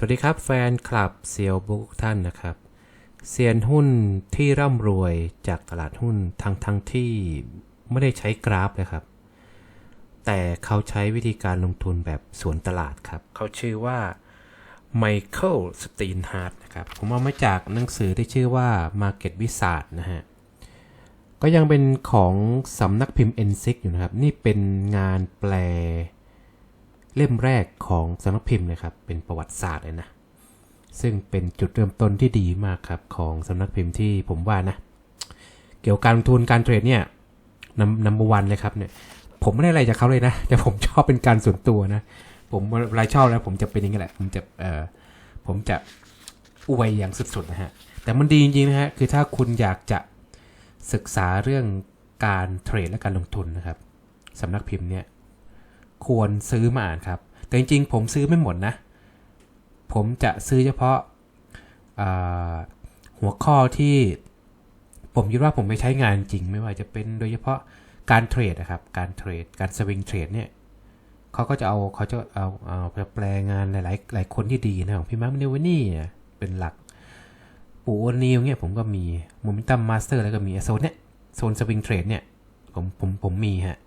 สวัสดีครับแฟนคลับเซียวบุ๊กท่านนะครับเซียนหุ้นที่ร่ำรวยจากตลาดหุ้นทั้งทั้งที่ไม่ได้ใช้กราฟเลยครับ แต่เขาใช้วิธีการลงทุนแบบสวนตลาดครับ เขาชื่อว่าไมเคิลสตีนฮาร์ดนะครับ ผมเอามาจากหนังสือที่ชื่อว่า Market Wizard นะฮะ ก็ยังเป็นของสำนักพิมพ์ n อ i อยู่นะครับ นี่เป็นงานแปล เล่มแรกของสำนักพิมพ์นะครับ เป็นประวัติศาสตร์เลยนะ ซึ่งเป็นจุดเริ่มต้นที่ดีมากครับ ของสำนักพิมพ์ที่ผมว่านะ เกี่ยวกับการลงทุนการเทรดเนี่ยนำนำวันเลยครับเนี่ย ผมไม่ได้อะไรจากเขาเลยนะ แต่ผมชอบเป็นการส่วนตัวนะ ผมเวลาชอบแล้ว ผมจะเป็นอย่างนี้แหละ ผมจะเออผมจะอวยอย่างสุดๆนะฮะ แต่มันดีจริงๆนะฮะ คือถ้าคุณอยากจะศึกษาเรื่องการเทรดและการลงทุนนะครับสำนักพิมพ์เนี่ย ควรซื้อมาอ่านครับ แต่จริงๆ ผมซื้อไม่หมดนะ ผมจะซื้อเฉพาะาหัวข้อที่ผมคิดว่าผมไปใช้งานจริง ไม่ว่าจะเป็นโดยเฉพาะการเทรดนะครับ การเทรด การสวิงเทรดเนี่ยเขาก็จะเอาเขาจะเอาเอาแปลงานหลายๆหลายคนที่ดีนะของพี่มาร์คเนวานี่เป็นหลัก ปูโอนีลเนี่ยผมก็มีโมเมนตัมมาสเตอร์แล้วก็มีโซนเนี่ยโซนสวิงเทรดเนี่ยผมผมผมมีฮะ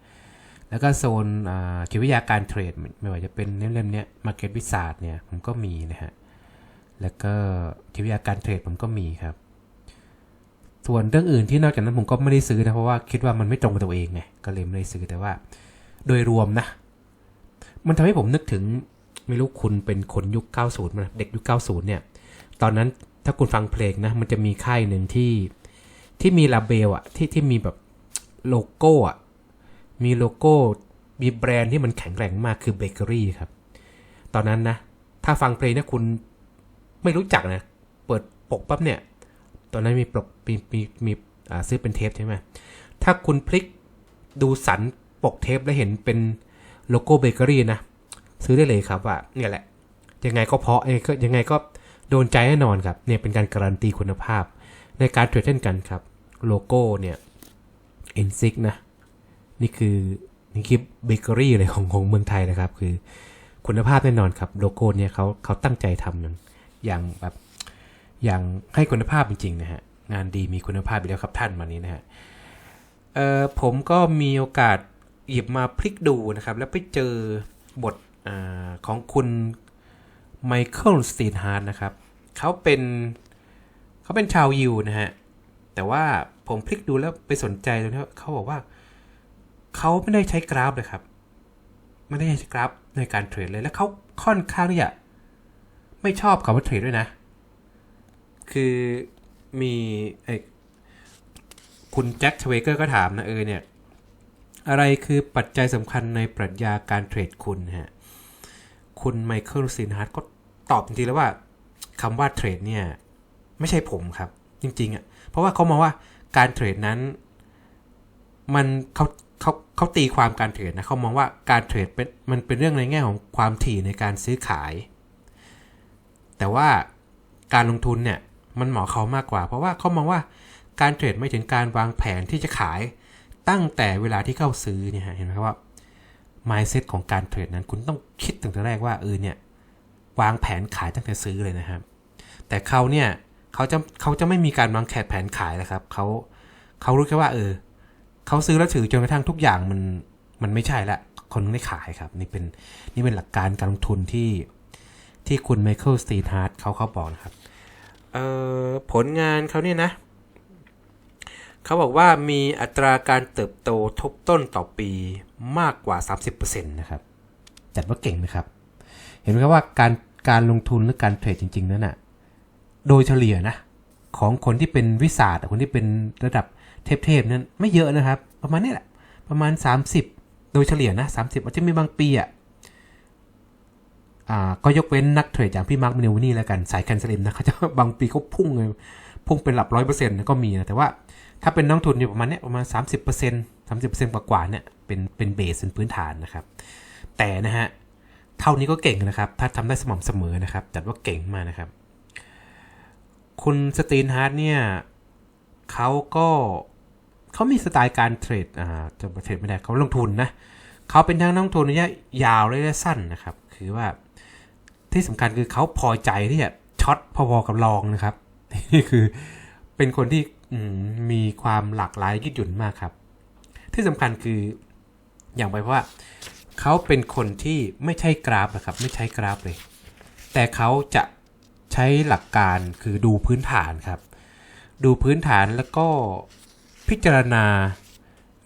แล้วก็โซนอ่าจิตวิทยาการเทรดไม่ว่าจะเป็นเล่มๆเนี้ยมาร์เก็ตวิสาดเนี่ยผมก็มีนะฮะ แล้วก็จิตวิทยาการเทรดผมก็มีครับ ส่วนเรื่องอื่นที่นอกจากนั้นผมก็ไม่ได้ซื้อนะเพราะว่าคิดว่ามันไม่ตรงกับตัวเองไงก็เลยไม่ได้ซื้อแต่ว่า โดยรวมนะ มันทำให้ผมนึกถึงไม่รู้คุณเป็นคนยุค 90มาเด็กยุค 90 เนี่ย ตอนนั้นถ้าคุณฟังเพลงนะ มันจะมีค่ายหนึ่งที่ที่มีลาเบลอะที่ที่มีแบบโลโก้อะ มีโลโก้ มีแบรนด์ที่มันแข็งแกร่งมากคือเบเกอรี่ครับ ตอนนั้นนะ ถ้าฟังเพลงเนะคุณไม่รู้จักนะ เปิดปกปั๊บเนี่ย ตอนนั้นมีปกมีมีมีอ่าซื้อเป็นเทปใช่ไหมถ้าคุณพลิกดูสันปกเทปแล้วเห็นเป็นโลโก้เบเกอรี่นะ ซื้อได้เลยครับว่าเนี่ยแหละ ยังไงก็เพาะยังไงก็ยังไงก็โดนใจแน่นอนครับ เนี่ยเป็นการการันตีคุณภาพ ในการเทรดเช่นกันครับ โลโก้เนี่ย n อ i นะ นี่คือนี่คือเบเกอรี่เลยของของเมืองไทยนะครับ คือคุณภาพแน่นอนครับโลโก้เนี่ยเขาเขาตั้งใจทำอย่างแบบอย่างให้คุณภาพจริงๆนะฮะงานดีมีคุณภาพอยู่แล้วครับท่านมานี้นะฮะเอ่อผมก็มีโอกาสหยิบมาพลิกดูนะครับ แล้วไปเจอบทอของคุณไมเคิลสตีนฮาร์ดนะครับเขาเป็นเขาเป็นชาวยิวนะฮะแต่ว่าผมพลิกดูแล้วไปสนใจตรงที่เขาบอกว่า เขาไม่ได้ใช้กราฟเลยครับไม่ได้ใช้กราฟในการเทรดเลยแล้วเขาค่อนข้างที่จะไม่ชอบคำว่าเทรดด้วยนะ คือมีไอ้คุณแจ็คชเวเกอร์ก็ถามนะเออเนี่ย อะไรคือปัจจัยสำคัญในปรัชญาการเทรดคุณฮะ คุณไมเคิลซินฮาร์ดก็ตอบจริงๆแล้วว่าคำว่าเทรดเนี่ย ไม่ใช่ผมครับ จริงๆอะ เพราะว่าเขามองว่าการเทรดนั้น มันเขา เขาเขาตีความการเทรดนะเขามองว่าการเทรดเป็นมันเป็นเรื่องในแง่ของความถี่ในการซื้อขาย แต่ว่าการลงทุนเนี่ยมันเหมาะเขามากกว่า เพราะว่าเขามองว่าการเทรดไม่ถึงการวางแผนที่จะขายตั้งแต่เวลาที่เข้าซื้อเนี่ยเห็นไหมครับว่า mindset ของการเทรดนั้นคุณต้องคิดตั้งแต่แรกว่าเออเนี่ยวางแผนขายตั้งแต่ซื้อเลยนะครับ แต่เขาเนี่ยเขาจะเขาจะไม่มีการวางแผนแผนขายนะครับเขาเขารู้แค่ว่าเออ เขาซื้อแล้วถือจนกระทั่งทุกอย่างมันมันไม่ใช่ละคนไม่ขายครับ นี่เป็นนี่เป็นหลักการการลงทุนที่ที่คุณไมเคิลสตีนฮาร์ดเขาเขาบอกนะครับเอ่อผลงานเขาเนี่ยนะ เขาบอกว่ามีอัตราการเติบโตทบต้นต่อปีมากกว่า 30%นะครับจัดว่าเก่งนะครับ เห็นไหมครับว่าการการลงทุนหรือการเทรดจริง ๆ นั้นน่ะโดยเฉลี่ยนะ ของคนที่เป็นวิสาดคนที่เป็นระดับ เทพๆนั้นไม่เยอะนะครับ ประมาณนี้แหละ ประมาณ 30 โดยเฉลี่ยนะ30อาจจะมีบางปีอะอ่าก็ยกเว้นนักเทรดอย่างพี่มาร์คมินวนี่แล้วกัน สายแคนสลิมนะเขาจะบางปีเขาพุ่งเลยพุ่งเป็นหลับร้อยเปอร์เซ็นต์ก็มีนะ แต่ว่าถ้าเป็นนักทุนอยู่ประมาณเนี้ยประมาณ 30% 30%กว่าๆเนี่ยเป็นเป็นเบสเป็นพื้นฐานนะครับ แต่นะฮะ เท่านี้ก็เก่งนะครับ ถ้าทำได้สม่ำเสมอนะครับจัดว่าเก่งมากนะครับ คุณสตีนฮาร์ดเนี่ยเขาก็ เขามีสไตล์การเทรดอ่าจะเทรดไม่ได้เขาลงทุนนะเขาเป็นทั้งนักลงทุนระยะยาวและระยะสั้นนะครับ คือว่าที่สำคัญคือเขาพอใจที่จะช็อตพอๆกับลองนะครับนี่คือเป็นคนที่มีความหลากหลายยืดหยุ่นมากครับ ที่สำคัญคืออย่างไปว่าเขาเป็นคนที่ไม่ใช่กราฟนะครับ ไม่ใช้กราฟเลย แต่เขาจะใช้หลักการคือดูพื้นฐานครับ ดูพื้นฐานแล้วก็ พิจารณา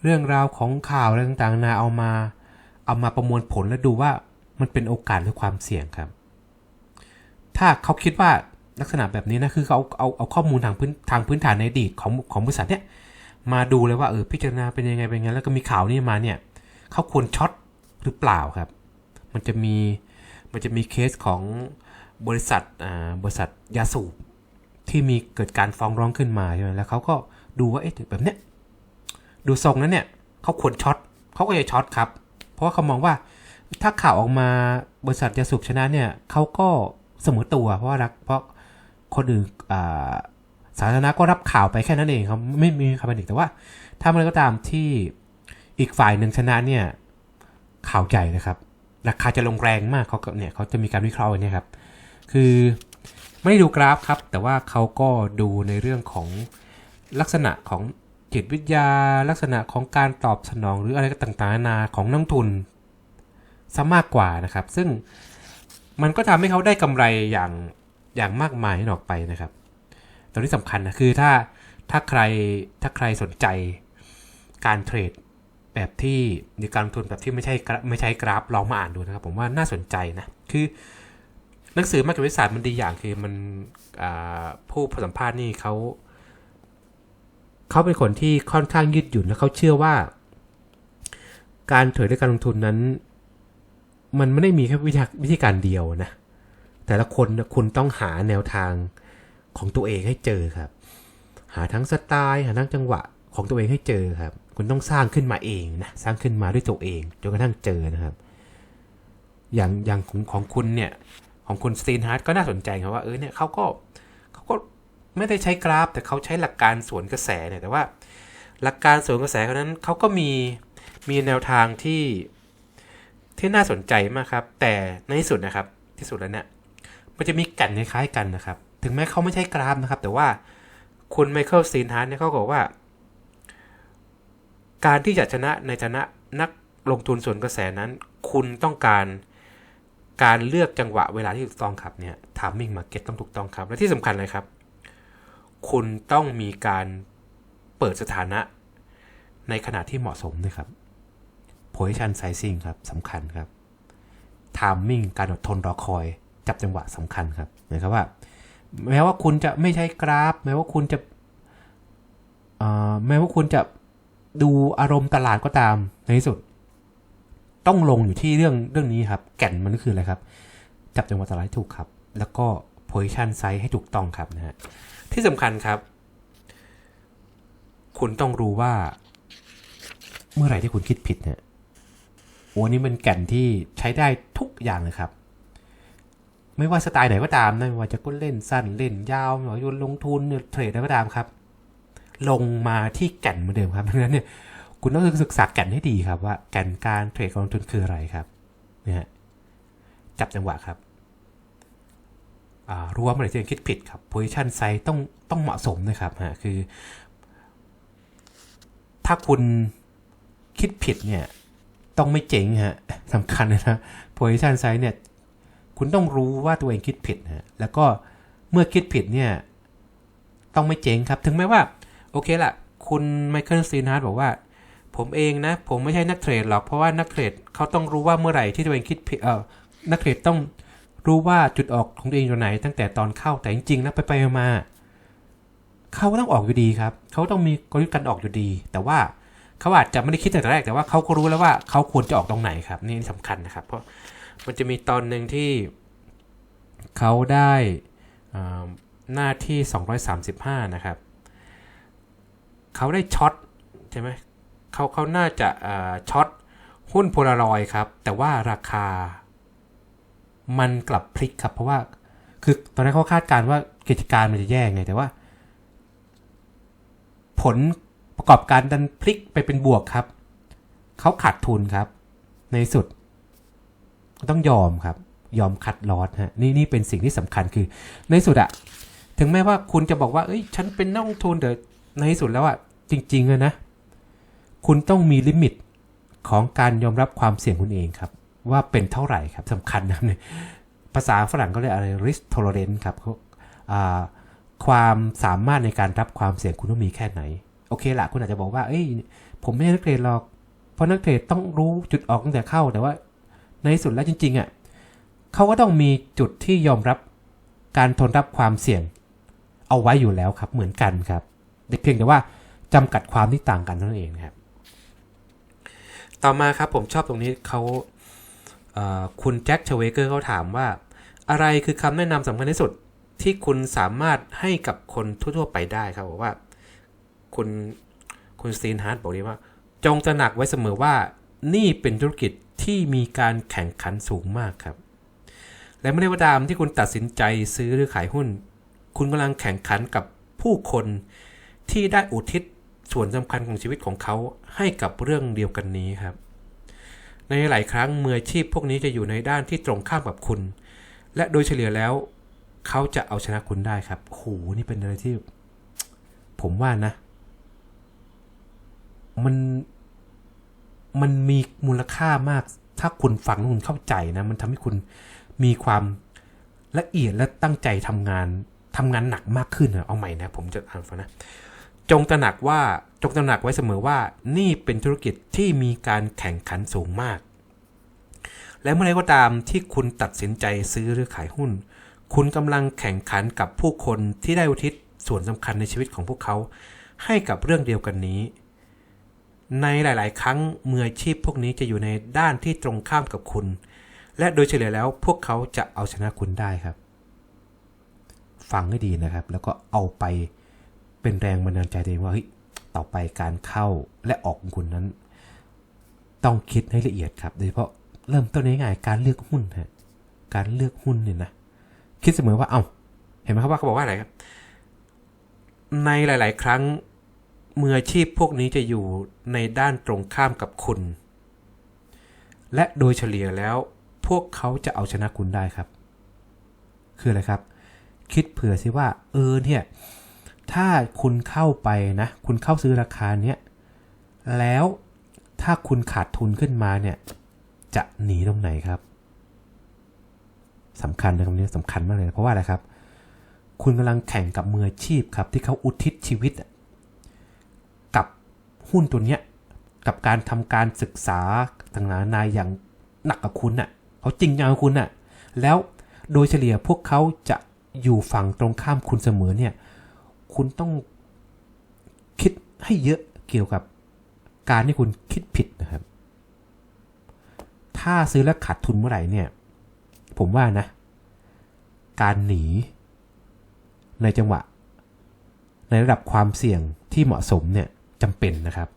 เรื่องราวของข่าวอะไรต่างๆนาเอามา เอามาประมวลผลแล้วดูว่ามันเป็นโอกาสหรือความเสี่ยงครับ ถ้าเขาคิดว่าลักษณะแบบนี้นะคือเขาเอาเอาเอาข้อมูลทางพื้นทางพื้นฐานในอดีตของของบริษัทเนี่ยมาดูเลยว่าเออพิจารณาเป็นยังไงเป็นยังไงแล้วก็มีข่าวนี้มาเนี่ยเขาควรช็อตหรือเปล่าครับ มันจะมีมันจะมีเคสของบริษัทอ่าบริษัทยาสูบที่มีเกิดการฟ้องร้องขึ้นมาใช่ไหมแล้วเขาก็ ดูว่าเอ๊ะแบบเนี้ยดูทรงนั้นเนี่ยเขาควรช็อตเขาก็จะช็อตครับ เพราะว่าเขามองว่าถ้าข่าวออกมาบริษัทยาสูบชนะเนี่ยเขาก็เสมอตัวเพราะว่ารักเพราะคนอื่นสาธารณะก็รับข่าวไปแค่นั้นเองครับไม่มีคำเป็นอีกแต่ว่าถ้ามันก็ตามที่อีกฝ่ายหนึ่งชนะเนี่ยข่าวใหญ่นะครับราคาจะลงแรงมากเขาก็เนี่ยเขาจะมีการวิเคราะห์อย่างนี้ครับ คือไม่ได้ดูกราฟครับ แต่ว่าเขาก็ดูในเรื่องของ ลักษณะของจิตวิทยา ลักษณะของการตอบสนองหรืออะไรต่างๆนานาของนักลงทุนซะมากกว่านะครับ ซึ่งมันก็ทำให้เขาได้กำไรอย่างอย่างมากมายออกไปนะครับ ตรงที่สำคัญนะคือถ้าถ้าใครถ้าใครสนใจการเทรดแบบที่หรือการลงทุนแบบที่ไม่ใช่ไม่ใช่กราฟลองมาอ่านดูนะครับ ผมว่าน่าสนใจนะคือหนังสือมาเก็ตวิทยาศาสตร์มันดีอย่างคือมันผู้สัมภาษณ์นี่เขา เขาเป็นคนที่ค่อนข้างยืดหยุ่นและเขาเชื่อว่า การเทรดและการลงทุนนั้น มันไม่ได้มีแค่วิธีการเดียวนะ แต่ละคนคุณต้องหาแนวทางของตัวเองให้เจอครับ หาทั้งสไตล์หาทั้งจังหวะของตัวเองให้เจอครับ คุณต้องสร้างขึ้นมาเองนะสร้างขึ้นมาด้วยตัวเองจนกระทั่งเจอนะครับ อย่างอย่างของของคุณเนี่ยของคุณสตีนฮาร์ดก็น่าสนใจครับว่าเออเนี่ยเขาก็เขาก็ ไม่ได้ใช้กราฟ แต่เขาใช้หลักการสวนกระแสเนี่ยแต่ว่า หลักการสวนกระแสเขานั้นเขาก็มีมีแนวทางที่ที่น่าสนใจมากครับ แต่ในที่สุดนะครับ ที่สุดแล้วเนี่ยมันจะมีก่นคล้ายกันนะครับ ถึงแม้เขาไม่ใช่กราฟนะครับ แต่ว่าคุณไมเคิลสตีนฮาร์ดเนี่ยเขาบอกว่า การที่จะชนะในฐานะนักลงทุนส่วนกระแสนั้น คุณต้องการการเลือกจังหวะเวลาที่ถูกต้องครับเนี่ย timing market ต้องถูกต้องครับ และที่สำคัญเลยครับ คุณต้องมีการเปิดสถานะในขณะที่เหมาะสมนะครับ position sizing ครับสำคัญครับ timing การอดทนรอคอย จับจังหวะสำคัญครับหมายความว่า แม้ว่าคุณจะไม่ใช่กราฟ แม้ว่าคุณจะแม้ว่าคุณจะดูอารมณ์ตลาดก็ตามในที่สุด ต้องลงอยู่ที่เรื่องเรื่องนี้ครับ แก่นมันก็คืออะไรครับ จับจังหวะตลาดให้ถูกครับ แล้วก็ position size ให้ถูกต้องครับนะฮะ ที่สำคัญครับ คุณต้องรู้ว่า เมื่อไหร่ที่คุณคิดผิดเนี่ยโอ้นี่มันแก่นที่ใช้ได้ทุกอย่างเลยครับ ไม่ว่าสไตล์ไหนก็ตามนะไม่ว่าจะก็เล่นสั้นเล่นยาวหรือว่าลงทุนเทรดอะไรก็ตามครับ ลงมาที่แก่นเหมือนเดิมครับดังนั้นเนี่ยคุณต้องศึกษาแก่นให้ดีครับว่าแก่นการเทรดการลงทุนคืออะไรครับนะฮะจับจังหวะครับ รู้ว่าเมื่อไหร่ที่คิดผิดครับ position size ต้องต้องเหมาะสมนะครับฮะคือ ถ้าคุณคิดผิดเนี่ย ต้องไม่เจ๋งฮะสำคัญนะ position size เนี่ย คุณต้องรู้ว่าตัวเองคิดผิดฮะแล้วก็เมื่อคิดผิดเนี่ย ต้องไม่เจ๋งครับ ถึงแม้ว่า โอเคละคุณไมเคิลซีนาร์ดบอกว่า ผมเองนะ ผมไม่ใช่นักเทรดหรอกเพราะว่านักเทรดเขาต้องรู้ว่าเมื่อไหร่ที่ตัวเองคิดผิดเออนักเทรดต้อง รู้ว่าจุดออกของตัวเองอยู่ไหน ตั้งแต่ตอนเข้าแต่จริงๆนะไปไปมาเขาก็ต้องออกอยู่ดีครับเขาต้องมีกลยุทธ์การออกอยู่ดี แต่ว่าเขาอาจจะไม่ได้คิดแต่แรกแต่ว่าเขาก็รู้แล้วว่าเขาควรจะออกตรงไหนครับ นี่สำคัญนะครับ เพราะมันจะมีตอนหนึ่งที่เขาได้อ่าหน้าที่ 235 นะครับเขาได้ช็อตใช่ไหมเขาเขาน่าจะอ่าช็อตหุ้นโพลารอยครับ แต่ว่าราคา มันกลับพลิกครับ เพราะว่า คือตอนนั้นเขาคาดการณ์ว่ากิจการมันจะแย่ไงแต่ว่า ผลประกอบการดันพลิกไปเป็นบวกครับ เขาขาดทุนครับ ในสุด ต้องยอมครับ ยอมคัดลอสฮะนี่นี่เป็นสิ่งที่สำคัญคือ ในสุดอะถึงแม้ว่าคุณจะบอกว่า เอ้ย ฉันเป็นนักลงทุนเดี๋ยวในสุดแล้วอะจริงๆเลยนะ คุณต้องมีลิมิตของการยอมรับความเสี่ยงคุณเองครับ ว่าเป็นเท่าไหร่ครับสำคัญนะเนี่ยภาษาฝรั่งก็เรียกอะไร risk tolerance ครับเขาอ่าความสามารถในการรับความเสี่ยงคุณต้องมีแค่ไหน โอเคละคุณอาจจะบอกว่า เอ้ย ผมไม่ใช่นักเทรดหรอก เพราะนักเทรดต้องรู้จุดออกตั้งแต่เข้า แต่ว่าในสุดแล้วจริงๆอะเขาก็ต้องมีจุดที่ยอมรับการทนรับความเสี่ยง เอาไว้อยู่แล้วครับเหมือนกันครับแต่เพียงแต่ว่าจำกัดความที่ต่างกันเท่านั้นเองครับ ต่อมาครับผมชอบตรงนี้เขา คุณแจ็คชเวเกอร์เขาถามว่า อะไรคือคำแนะนำสำคัญที่สุดที่คุณสามารถให้กับคนทั่ว ๆ ไปได้ครับบอกว่า คุณคุณสตีนฮาร์ดบอกดีว่า จงตระหนักไว้เสมอว่านี่เป็นธุรกิจที่มีการแข่งขันสูงมากครับ และไม่ได้ว่าตามที่คุณตัดสินใจซื้อหรือขายหุ้น คุณกำลังแข่งขันกับผู้คนที่ได้อุทิศส่วนสำคัญของชีวิตของเขาให้กับเรื่องเดียวกันนี้ครับ ในหลายครั้งมืออาชีพพวกนี้จะอยู่ในด้านที่ตรงข้ามกับคุณ และโดยเฉลี่ยแล้ว เขาจะเอาชนะคุณได้ครับโหนี่เป็นอะไรที่ ผมว่านะ มันมันมีมูลค่ามาก ถ้าคุณฟังแล้วคุณเข้าใจนะ มันทำให้คุณมีความละเอียดและตั้งใจทำงานทำงานหนักมากขึ้นนะเอาใหม่นะ ผมจะอ่านฟังนะ จงตระหนักว่า จงตระหนักไว้เสมอว่านี่เป็นธุรกิจที่มีการแข่งขันสูงมาก และเมื่อไรก็ตามที่คุณตัดสินใจซื้อหรือขายหุ้น คุณกำลังแข่งขันกับผู้คนที่ได้อุทิศส่วนสำคัญในชีวิตของพวกเขา ให้กับเรื่องเดียวกันนี้ ในหลาย ๆ ครั้งมืออาชีพพวกนี้จะอยู่ในด้านที่ตรงข้ามกับคุณ และโดยเฉลี่ยแล้วพวกเขาจะเอาชนะคุณได้ครับฟังให้ดีนะครับ แล้วก็เอาไปเป็นแรงบันดาลใจตัวเองว่าเฮ้ย ต่อไปการเข้าและออกของคุณนั้น ต้องคิดให้ละเอียดครับ โดยเฉพาะเริ่มต้นง่ายๆการเลือกหุ้นฮะการเลือกหุ้นเนี่ยนะคิดเสมอว่าเอา้าเห็นไหมครับว่าเขาบอกว่าอะไรครับ ในหลาย ๆ ครั้งมืออาชีพพวกนี้จะอยู่ในด้านตรงข้ามกับคุณ และโดยเฉลี่ยแล้ว พวกเขาจะเอาชนะคุณได้ครับ คืออะไรครับ คิดเผื่อสิว่า เออเนี่ย ถ้าคุณเข้าไปนะ คุณเข้าซื้อราคาเนี้ย แล้วถ้าคุณขาดทุนขึ้นมาเนี่ย จะหนีตรงไหนครับสำคัญนะคำนี้สำคัญมากเลยเพราะว่าอะไรครับ คุณกำลังแข่งกับมืออาชีพครับ ที่เขาอุทิศชีวิต กับหุ้นตัวเนี้ยกับการทำการศึกษาต่างๆนานาอย่างหนักกับคุณน่ะเขาจริงจังกับคุณน่ะแล้วโดยเฉลี่ยพวกเขาจะอยู่ฝั่งตรงข้ามคุณเสมอเนี่ย คุณต้องคิดให้เยอะเกี่ยวกับการที่คุณคิดผิดนะครับ ถ้าซื้อแล้วขาดทุนเมื่อไหร่เนี่ย ผมว่านะ การหนี ในจังหวะ ในระดับความเสี่ยงที่เหมาะสมเนี่ยจำเป็นนะครับ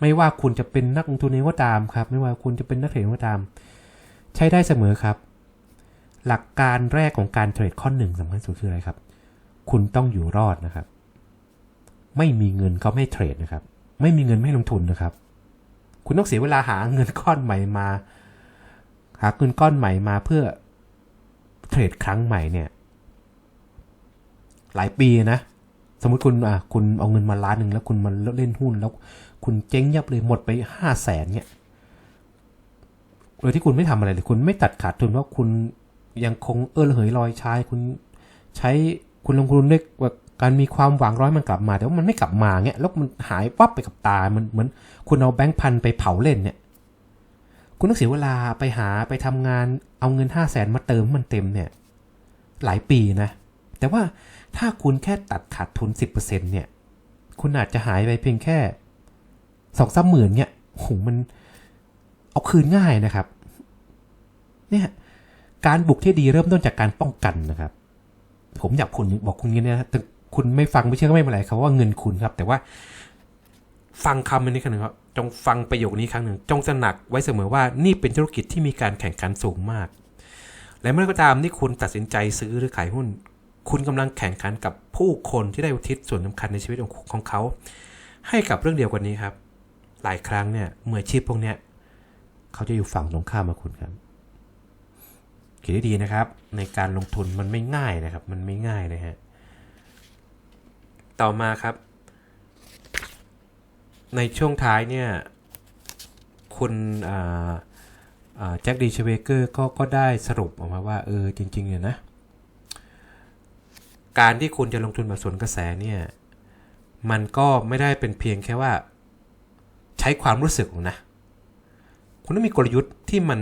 ไม่ว่าคุณจะเป็นนักลงทุนเองก็ตามครับ ไม่ว่าคุณจะเป็นนักเทรดก็ตาม ใช้ได้เสมอครับ หลักการแรกของการเทรดข้อหนึ่งสำคัญสุดคืออะไรครับ คุณต้องอยู่รอดนะครับ ไม่มีเงินเขาไม่เทรดนะครับ ไม่มีเงินไม่ลงทุนนะครับ คุณต้องเสียเวลาหาเงินก้อนใหม่มา หาเงินก้อนใหม่มาเพื่อเทรดครั้งใหม่เนี่ย หลายปีนะ สมมติคุณอะคุณเอาเงินมาล้านหนึ่งแล้วคุณมาเล่นหุ้นแล้วคุณเจ๊งยับเลยหมดไปห้าแสนเนี่ยโดยที่คุณไม่ทำอะไรเลย คุณไม่ตัดขาดทุนเพราะคุณยังคงเออเหยลอยชายคุณใช้ คุณลงทุนด้วยว่าการมีความหวังร้อยมันกลับมา แต่ว่ามันไม่กลับมาเงี้ยแล้วมันหายวับไปกับตามันเหมือนคุณเอาแบงค์พันไปเผาเล่นเนี่ย คุณต้องเสียเวลาไปหาไปทำงานเอาเงินห้าแสนมาเติมมันเต็มเนี่ย หลายปีนะ แต่ว่าถ้าคุณแค่ตัดขาดทุน10%เนี่ย คุณอาจจะหายไปเพียงแค่สองสามหมื่นเนี่ยโหมันเอาคืนง่ายนะครับ เนี่ย การบุกที่ดีเริ่มต้นจากการป้องกันนะครับ ผมอยากคุณบอกคุณงี้นะแต่คุณไม่ฟังไม่เชื่อก็ไม่เป็นไรครับว่าเงินคุณครับ แต่ว่าฟังคำนี้ครั้งหนึ่งครับ จงฟังประโยคนี้ครั้งหนึ่ง จงตระหนักไว้เสมอว่านี่เป็นธุรกิจที่มีการแข่งขันสูงมาก และเมื่อก็ตามที่คุณตัดสินใจซื้อหรือขายหุ้น คุณกำลังแข่งขันกับผู้คนที่ได้อุทิศส่วนสำคัญในชีวิตของของเขา ให้กับเรื่องเดียวกันนี้ครับ หลายครั้งเนี่ยเมืออชีพพวกเนี้ยเขาจะอยู่ฝั่งตรงข้ามกับคุณครับ คิดดีนะครับ ในการลงทุนมันไม่ง่ายนะครับ มันไม่ง่ายนะฮะต่อมาครับ ในช่วงท้ายเนี่ย คุณแจ็คดีเชเวเกอร์ก็ก็ได้สรุปออกมาว่า เออจริงๆเนี่ยนะ การที่คุณจะลงทุนแบบสวนกระแสเนี่ย มันก็ไม่ได้เป็นเพียงแค่ว่า ใช้ความรู้สึกหรอกนะ คุณต้องมีกลยุทธ์ที่มัน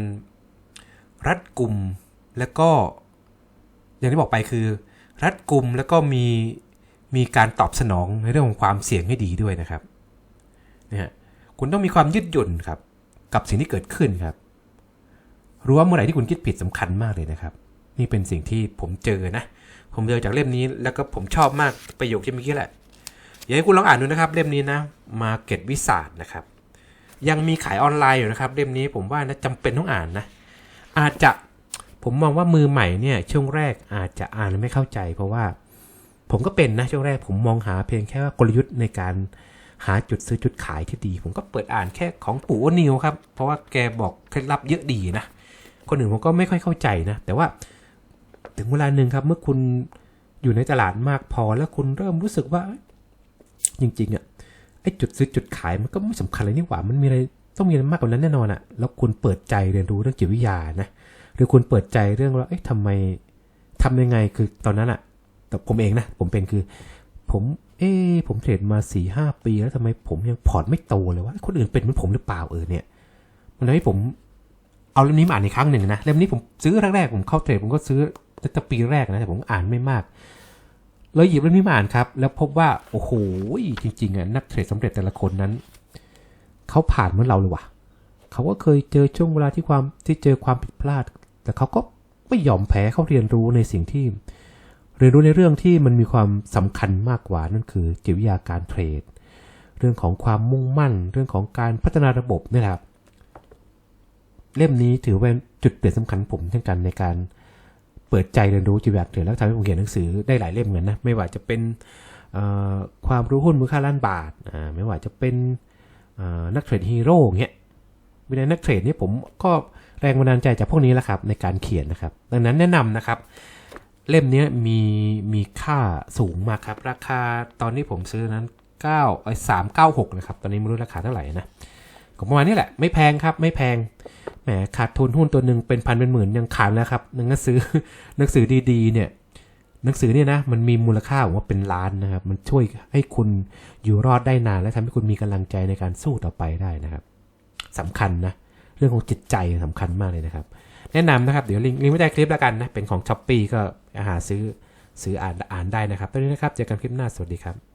รัดกุม แล้วก็ อย่างที่บอกไปคือ รัดกุมแล้วก็มีมีการตอบสนองในเรื่องของความเสี่ยงให้ดีด้วยนะครับนะฮะคุณต้องมีความยืดหยุ่นครับ กับสิ่งที่เกิดขึ้นครับ รู้ว่าเมื่อไหร่ที่คุณคิดผิดสำคัญมากเลยนะครับ นี่เป็นสิ่งที่ผมเจอนะ ผมเจอจากเล่มนี้แล้วก็ผมชอบมากประโยคที่เมื่อกี้แหละอยากให้คุณลองอ่านดูนะครับ เล่มนี้นะมาเก็ตวิสาดนะครับ ยังมีขายออนไลน์อยู่นะครับ เล่มนี้ผมว่านะจำเป็นต้องอ่านนะอาจจะ ผมมองว่ามือใหม่เนี่ยช่วงแรกอาจจะอ่านไม่เข้าใจ เพราะว่าผมก็เป็นนะช่วงแรกผมมองหาเพียงแค่ว่ากลยุทธ์ในการหาจุดซื้อจุดขายที่ดี ผมก็เปิดอ่านแค่ของปู่อ้วนนิวครับ เพราะว่าแกบอกเคล็ดลับเยอะดีนะ คนอื่นผมก็ไม่ค่อยเข้าใจนะ แต่ว่าถึงเวลาหนึ่งครับ เมื่อคุณอยู่ในตลาดมากพอแล้วคุณเริ่มรู้สึกว่า จริงๆอะไอ้จุดซื้อจุดขายมันก็ไม่สำคัญเลยนี่หว่ามันมีอะไรต้องมีอะไรมากกว่านั้นแน่นอนอะ แล้วคุณเปิดใจเรียนรู้เรื่องจิตวิทยานะ หรือคุณเปิดใจเรื่องว่า เอ๊ะทำไมทำยังไงคือตอนนั้นอะแต่ผมเองนะ ผมเป็นคือ ผม เอ๊ะผมเทรดมาสี่ห้าปี แล้วทำไมผมยังพอร์ตไม่โตเลยวะคนอื่นเป็นเหมือนผมหรือเปล่าเออเนี่ย มันทำให้ผมเอาเล่มนี้มาอ่านอีกครั้งหนึ่งนะ เล่มนี้ผมซื้อแรกๆผมเข้าเทรดผมก็ซื้อตั้งแต่ปีแรกนะแต่ผมอ่านไม่มากแล้วหยิบเล่มนี้มาอ่านครับ แล้วพบว่า โอ้โหจริงๆอะนักเทรดสำเร็จแต่ละคนนั้นเขาผ่านเหมือนเราเลยว่ะเขาก็เคยเจอช่วงเวลาที่ความที่เจอความผิดพลาด แต่เขาก็ไม่ยอมแพ้เขาเรียนรู้ในสิ่งที่ เรียนรู้ในเรื่องที่มันมีความสำคัญมากกว่านั่นคือจิตวิทยาการเทรด เรื่องของความมุ่งมั่น เรื่องของการพัฒนาระบบนี่แหละครับเล่มนี้ถือเป็นจุดเปลี่ยนสำคัญผมเช่นกันในการเปิดใจเรียนรู้จิตวิทยาเทรดแล้วทำให้ผมเขียนหนังสือได้หลายเล่มเหมือนนะไม่ว่าจะเป็นความรู้หุ้นมูลค่าล้านบาทไม่ว่าจะเป็นนักเทรดฮีโร่เงี้ยวินัยนักเทรดนี่ผมก็ แรงบันดาลใจจากพวกนี้แหละครับในการเขียนนะครับ ดังนั้นแนะนำนะครับ เล่มนี้มีมีค่าสูงมากครับ ราคาตอนที่ผมซื้อนั้น9ไอ้สามเก้าหกนะครับ ตอนนี้ไม่รู้ราคาเท่าไหร่นะก็ประมาณนี้แหละ ไม่แพงครับ ไม่แพง แหม ขาดทุนหุ้นตัวหนึ่งเป็นพันเป็นหมื่นยังขายแล้วครับ หนังสือ หนังสือดีๆ เนี่ย หนังสือเนี่ยนะ มันมีมูลค่าผมว่าเป็นล้านนะครับ มันช่วยให้คุณอยู่รอดได้นาน และทำให้คุณมีกำลังใจในการสู้ต่อไปได้นะครับสำคัญนะ เรื่องของจิตใจสำคัญมากเลยนะครับ แนะนำนะครับ เดี๋ยวลิงก์ลิงก์ไว้ใต้คลิปแล้วกันนะ เป็นของช้อปปีก็หาซื้อซื้ออ่านอ่านได้นะครับตอนนี้นะครับ เจอกันคลิปหน้า สวัสดีครับ